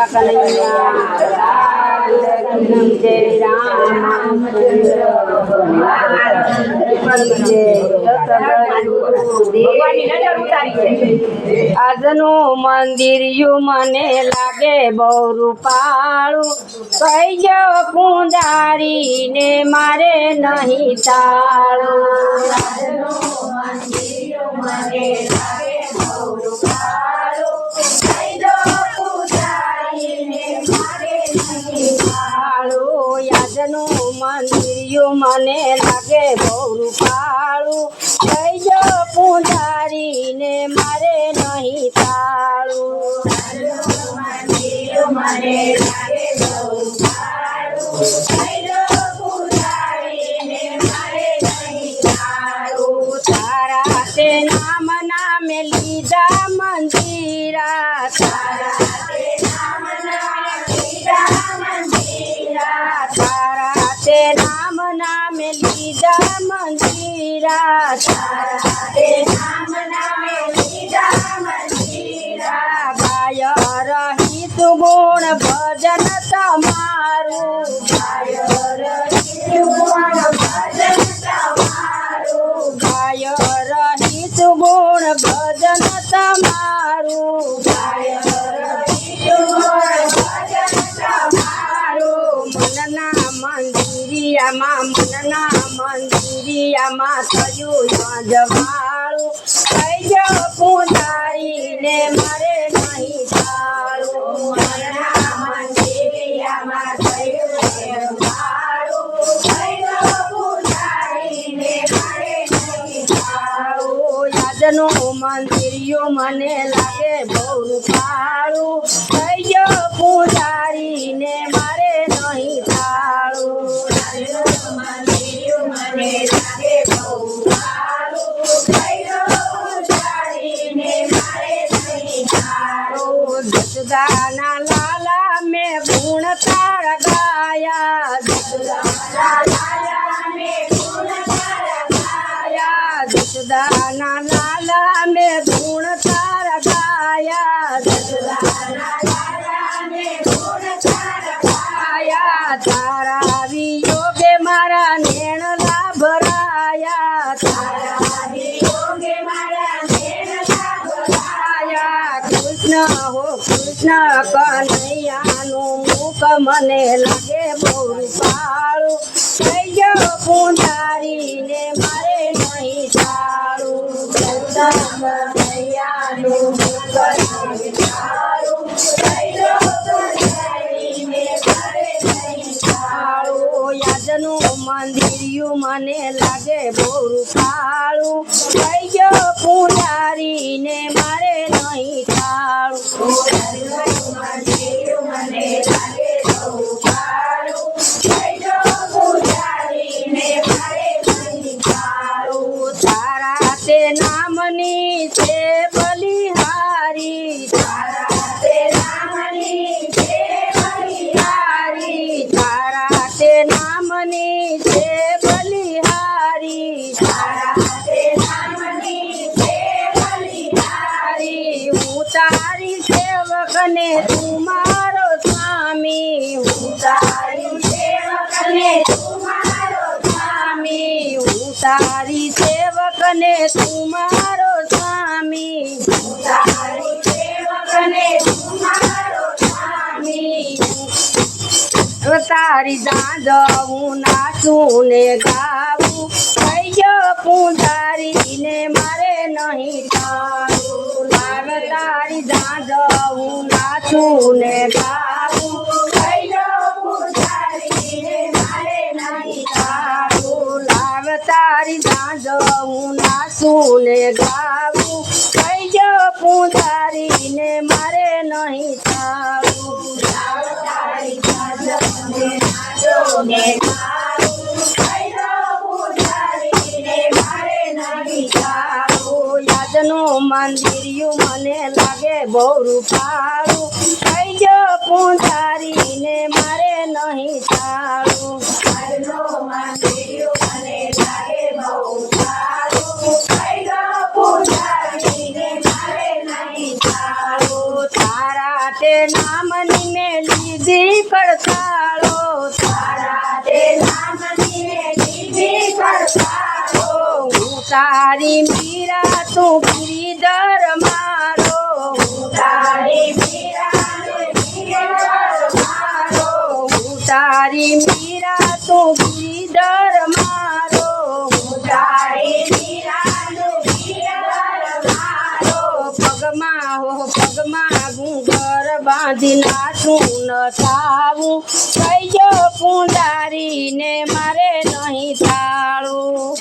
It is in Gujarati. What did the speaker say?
રાધા કનૈયા જય રામ આજનું મંદિર યુ મને લાગે બહુ રૂપાળું. કઈ જો કુંદારીને મારે નહીં તાળું. યાદનું મંદિર મને લાગે બહુ રૂપાળું કહીજો પૂંજારી ને મારે નહીં તાળું. તારા તે નામ નામે લીધા મંદિરા તારા તારા તે નામ નામે લીધા મંદિરા. ગાય રહિત ગુણ ભજન તમારું. ગાય મંદિરિયામાં થયું જવાળું કહીજો પૂજારીને મારે નહીં થાળું. મને લાગે બહુ સારું થઈ ગયો પૂજારીને જસદાના લાલા મે ગુણ તારા ગાયા. જસદાના લાલા મે ગુણ કનૈયાનું મુખ મને લાગે બહુ રૂપાળું થઈ ગયો પૂંજારીને મારે નહીં સારું કનૈયાનું મારે યાદનું મંદિરિયું મને લાગે બહુ રૂપાળું થઈ ગયો ને મારે નહીં થાળું. તારા સેવકને તું મારો સ્વામી હું તારી સેવકને તું સ્વામી હું તારી સેવકને તું મારો સ્વામી હું તારી સેવકને તું મારો સ્વામી તારી દાંડ હું નાચું ને ગાવું. ગયો પૂંજારીને મારે નહીં લાવ તારી હું નાચું ને ગાવું. તારું. તારી દાંડ નાચું ને ગાવું. થઈ ગયો પૂંજારીને મારે નહીં તારું તારી. યાદનું મંદિરિયું મને લાગે બહુ રૂપાળું. થઈ જો પૂંધારીને મારે નહીં સારું. તારા તે નામની મેં લીધી પડતાળો તારા તારી મીરા તું પીરી દર તું ગિરિધર મારો પગમાં હો પગમાં ગુંગર બાંધી નાચું ન થાવું. કહીજો પુંડારીને મારે નહીં થાળું